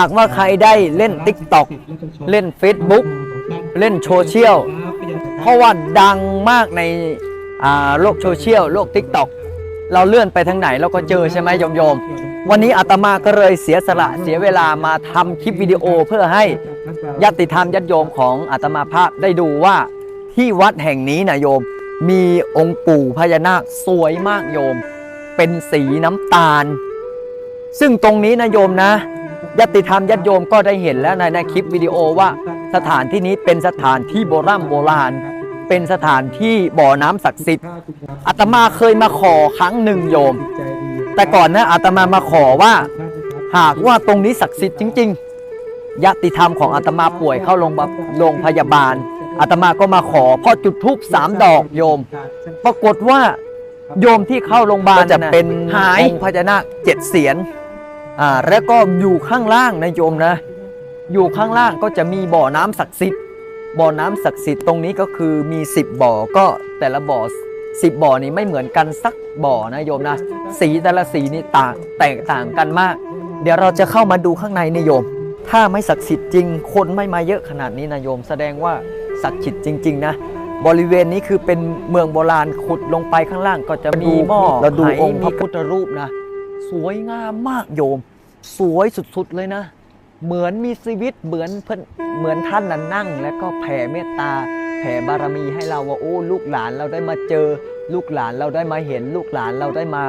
หากว่าใครได้เล่น t ิ k t o k เล่น Facebook เล่นโซเชียลเพราะว่าดังมากในโลกโซเชียลโลก t ิ k t o k เราเลื่อนไปทางไหนเราก็เจอใช่ไหมโยมโยม วันนี้อาตมาก็เลยเสียสละเสียเวลามาทำคลิปวิดีโอเพื่อให้ญาติธรรมญาติโยมของอาตมาภาพได้ดูว่าที่วัดแห่งนี้นะโยมมีองค์ปู่พญานาคสวยมากโยม เป็นสีน้ำตาล ซึ่งตรงนี้นะโยมนะ ญาติธรรมญาติโยมก็ได้เห็นแล้วในในคลิปวิดีโอว่าสถานที่นี้เป็นสถานที่โบราณโบราณ เป็นสถานที่บ่อน้ำศักดิ์สิทธิ์อาตมาเคยมาขอครั้งหนึ่งโยม แต่ก่อนนะอาตมามาขอว่า หากว่าตรงนี้ศักดิ์สิทธิ์จริงๆญาติธรรมของอาตมาป่วยเข้าโรงพยาโรงพยาบาลอาตมาก็มาขอพอจุดธูปสามดอกโยม ปรากฏว่าโยมที่เข้าโรงพยาบาลจะเป็นหายองค์พญานาคเจ็ดเสียน อ่าแล้วก็อยู่ข้างล่างนะโยมนะ อยู่ข้างล่างก็จะมีบ่อน้ำศักดิ์สิทธิ์บ่อน้ำศักดิ์สิทธิ์ตรงนี้ก็คือมี 10 บ่อก็แต่ละบ่อ10บ่อนี้ไม่เหมือนกันสักบ่อนะโยมนะ สีแต่ละสีนี่ต่างแตกต่างกันมาก เดี๋ยวเราจะเข้ามาดูข้างในนะโยม ถ้าไม่ศักดิ์สิทธิ์จริง คนไม่มาเยอะขนาดนี้นะโยม แสดงว่าศักดิ์สิทธิ์จริง ๆ นะ บริเวณนี้คือเป็นเมืองโบราณขุดลงไปข้างล่างก็จะมีหม้อเราดูไหองค์พมีระพุทธรูปนะ สวยงามมากโยม สวยสุดๆเลยนะ เหมือนมีชีวิตเหมือนเพื่อนเหมือนท่านนั้นนั่ง แล้วก็แผ่เมตตา แผ่บารมีให้เราว่าโอ้ลูกหลานเราได้มาเจอ ลูกหลานเราได้มาเห็นลูกหลานเราได้มา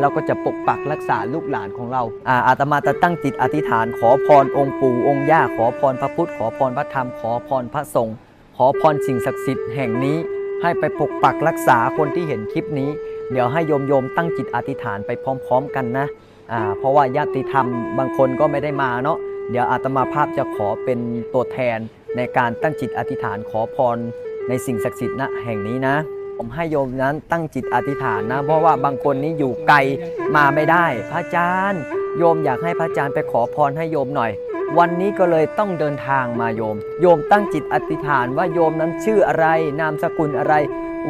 เราก็จะปกปักรักษาลูกหลานของเรา อาอาตมาจะตั้งจิตอธิษฐานขอพรองค์ปู่องค์ย่าขอพรพระพุทธ ขอพรพระธรรม ขอพรพระสงฆ์ขอพรสิ่งศักดิ์สิทธิ์แห่งนี้ ให้ไปปกปักรักษาคนที่เห็นคลิปนี้ เดี๋ยวให้โยมโยมตั้งจิตอธิษฐานไปพร้อม ๆ กันนะอ่าเพราะว่าญาติธรรมบางคนก็ไม่ได้มาเนาะเดี๋ยวอาตมาภาพจะขอเป็นตัวแทนในการตั้งจิตอธิษฐานขอพรในสิ่งศักดิ์สิทธิ์ณแห่งนี้นะ ผมให้โยมนั้นตั้งจิตอธิษฐานนะ เพราะว่าบางคนนี้อยู่ไกลมาไม่ได้ พระอาจารย์ โยมอยากให้พระอาจารย์ไปขอพรให้โยมหน่อย วันนี้ก็เลยต้องเดินทางมาโยม โยมตั้งจิตอธิษฐานว่าโยมนั้นชื่ออะไร นามสกุลอะไร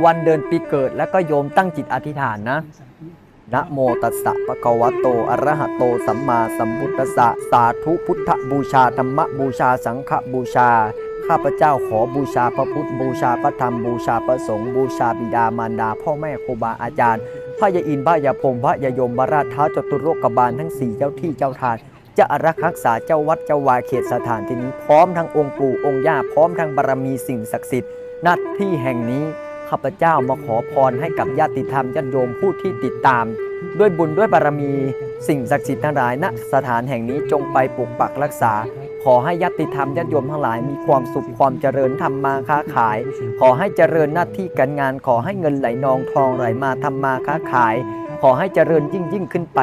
วันเดือนปีเกิด แล้วก็โยมตั้งจิตอธิษฐานนะนะโมตัสสะปะคะวะโตอะระหะโตสัมมาสัมพุทธัสสะสาธุพุทธบูชาธรรมบูชาสังฆบูชา ข้าพเจ้าขอบูชาพระพุทธบูชาพระธรรมบูชาพระสงฆ์บูชาบิดามารดา พ่อแม่ครูบาอาจารย์พระยาอินพระยาพรมพระยายมบาราชท้าจตุโลกบาลทั้งสี่เจ้าที่เจ้าทานจะอารักษ์รักษาเจ้าวัดเจ้าวาเขตสถานที่นี้พร้อมทั้งองค์ปู่องค์ย่าพร้อมทั้งบารมีสิ่งศักดิ์สิทธิ์ณที่แห่งนี้ ข้าพเจ้ามาขอพรให้กับญาติธรรมญาติโยมผู้ที่ติดตาม ด้วยบุญด้วยบารมี สิ่งศักดิ์สิทธิ์ทั้งหลายณสถานแห่งนี้จงไปปกปักรักษา ขอให้ญาติธรรมญาติโยมทั้งหลายมีความสุขความเจริญทำมาค้าขาย ขอให้เจริญหน้าที่การงาน ขอให้เงินไหลนองทองไหลมาทำมาค้าขาย ขอให้เจริญยิ่งยิ่งขึ้นไป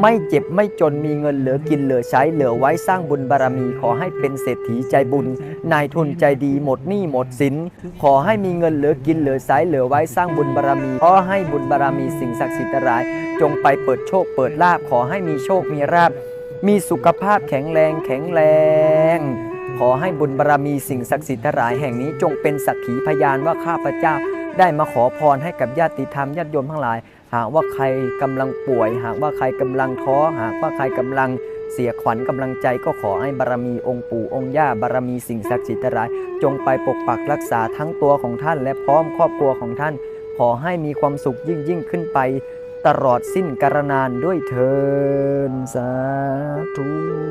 ไม่เจ็บไม่จนมีเงินเหลือกินเหลือใช้เหลือไว้สร้างบุญบารมี ขอให้เป็นเศรษฐีใจบุญ นายทุนใจดีหมดหนี้หมดสิน ขอให้มีเงินเหลือกินเหลือใช้เหลือไว้สร้างบุญบารมีขอให้บุญบารมีสิ่งศักดิ์สิทธิ์ทั้งหลาย จงไปเปิดโชคเปิดลาภขอให้มีโชคมีราบมีสุขภาพแข็งแรงแข็งแรง ขอให้บุญบารมีสิ่งศักดิ์สิทธิ์ทั้งหลายแห่งนี้จงเป็นสักขีพยานว่าข้าพเจ้า ได้มาขอพรให้กับญาติธรรมญาติโยมทั้งหลาย หากว่าใครกำลังป่วย หากว่าใครกำลังท้อ หากว่าใครกำลังเสียขวัญกำลังใจก็ขอให้บารมีองค์ปู่องค์ย่าบารมีสิ่งศักดิ์สิทธิ์ทั้งหลาย จงไปปกปักรักษาทั้งตัวของท่าน และพร้อมครอบครัวของท่าน ขอให้มีความสุขยิ่งยิ่งขึ้นไป ตลอดสิ้นกาลนานด้วยเทินสาธุ